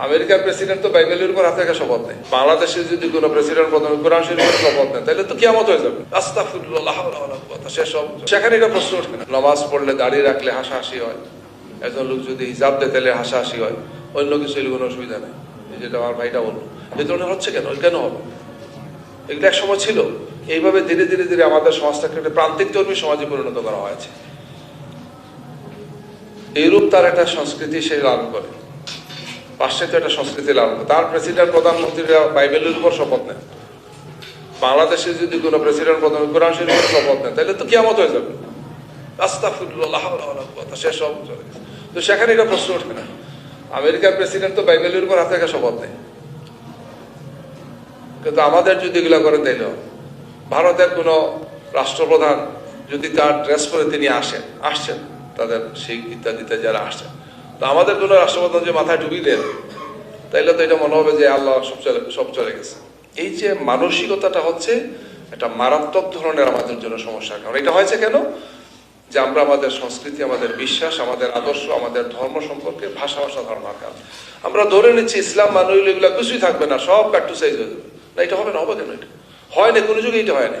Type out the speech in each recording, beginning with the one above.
আমেরিকার প্রেসিডেন্ট তো বাইবেলের উপর হাতে শপথ নেই বাংলাদেশের যদি কোনো প্রেসিডেন্ট প্রথমে কোরআন শরীফের শপথ নেন তাহলে তো কিয়ামত হয়ে যাবে। কুওয়াতা। সেসব সেখানে এটা প্রশ্ন ওঠে না। নামাজ পড়লে দাঁড়িয়ে রাখলে হাসাহাসি হয়। একজন লোক যদি হিসাব দেয়, তাহলে হাসাহাসি হয়। অন্য কিছু এলে কোনো অসুবিধা নেই। যেটা আমার ভাইটা বলল। এই ধরনের হচ্ছে কেন? কেন হবে? এগুলো এক সময় ছিল। এইভাবে ধীরে ধীরে ধীরে আমাদের সমাজটাকে একটা প্রান্তিক ধর্মী সমাজে পরিণত করা হয়েছে। এইরূপ তার একটা সংস্কৃতি সে লালন করে। পাশ্চাত্য একটা সংস্কৃতি লালন তার প্রেসিডেন্ট প্রধানমন্ত্রীরা বাইবেলের উপর শপথ নেন। বাংলাদেশে যদি কোনো প্রেসিডেন্ট প্রধান, কোরআন শরীফের শপথ নেন, তাহলে তো কিয়ামত হয়ে যাবে। আস্তাগফিরুল্লাহ লা হাওলা ওয়ালা কুওয়াতা সেসব চলে গেছে। তো সেখানে এটা প্রশ্ন ওঠে না। আমেরিকার প্রেসিডেন্ট তো বাইবেলের উপর হাতে শপথ নেই কিন্তু আমাদের যদি এগুলো করে দিল ভারতের কোনো রাষ্ট্রপ্রধান যদি তার ড্রেস পরে তিনি আসেন, আসছেন, তাদের শিখ ইত্যাদিতে যারা আসছেন তো আমাদের কোনো রাষ্ট্রপ্রধান যে মাথায় টুপি দেন, তাইলে তো এটা মনে হবে যে আল্লাহ সব চলে সব চলে গেছে। এই যে মানসিকতাটা হচ্ছে একটা মারাত্মক ধরনের আমাদের জন্য সমস্যার কারণ এটা হয়েছে কেন? যে আমরা আমাদের সংস্কৃতি, আমাদের বিশ্বাস, আমাদের আদর্শ, আমাদের ধর্ম সম্পর্কে ভাষা ভাষা ধারণার কারণ আমরা ধরে নিচ্ছি, ইসলাম মানুষ এগুলো কিছুই থাকবে না, সব ব্যাক সাইজ হয়ে যাবে। না, এটা হবে না, হবে কেন এটা? হয় না কোনো যুগে এটা হয় না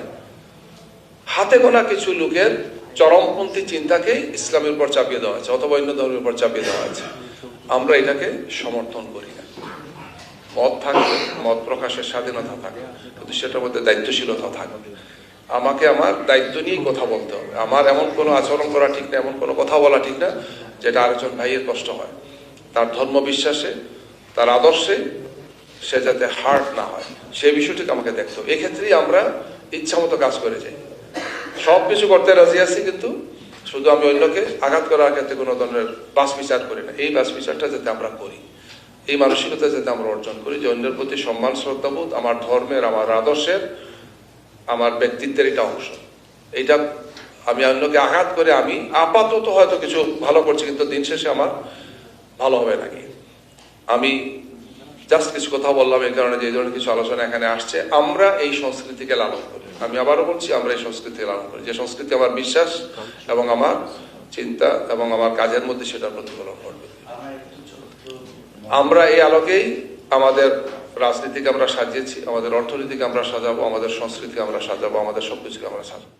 হাতে গোনা কিছু লোকের চরমপন্থী চিন্তাকে ইসলামের উপর চাপিয়ে দেওয়া হয়েছে, অথবা অন্য ধর্মের উপর চাপিয়ে দেওয়া হয়েছে। আমরা এটাকে সমর্থন করি না। মত থাকবে, মত প্রকাশের স্বাধীনতা থাকবে, কিন্তু সেটার মধ্যে দায়িত্বশীলতা থাকবে। আমাকে আমার দায়িত্ব নিয়েই কথা বলতে হবে। আমার এমন কোনো আচরণ করা ঠিক না, এমন কোনো কথা বলা ঠিক না, যেটা আরেকজন ভাইয়ের কষ্ট হয়। তার ধর্ম বিশ্বাসে, তার আদর্শে সে যাতে হার্ট না হয় সেই বিষয়টিকে আমাকে দেখতে হবে। এক্ষেত্রেই আমরা ইচ্ছা মতো কাজ করে যাই। সব কিছু করতে রাজি আছি, কিন্তু শুধু আমি অন্যকে আঘাত করার ক্ষেত্রে কোনো ধরনের বাস বিচার করি না। এই বাস বিচারটা যাতে আমরা করি, এই মানসিকতা যাতে আমরা অর্জন করি, যে অন্যের প্রতি সম্মান, শ্রদ্ধাবোধ, আমার ধর্মের, আমার আদর্শের, আমার ব্যক্তিত্বের এটা অংশ। এইটা আমি অন্যকে আঘাত করে আমি আপাতত হয়তো কিছু ভালো করছি, কিন্তু দিন শেষে আমার ভালো হবে নাকি আমি জাস্ট কিছু কথা বললাম এই কারণে যে ধরনের কিছু আলোচনা এখানে আসছে। আমরা এই সংস্কৃতিকে লালন করি। আমি আবারও বলছি, আমরা এই সংস্কৃতি লালন করি। যে সংস্কৃতি আমার বিশ্বাস এবং আমার চিন্তা এবং আমার কাজের মধ্যে সেটা প্রতিফলন করবে। আমরা এই আলোকেই আমাদের রাজনীতিকে আমরা সাজিয়েছি, আমাদের অর্থনীতিকে আমরা সাজাবো, আমাদের সংস্কৃতিকে আমরা সাজাবো, আমাদের সবকিছুকে আমরা সাজাবো।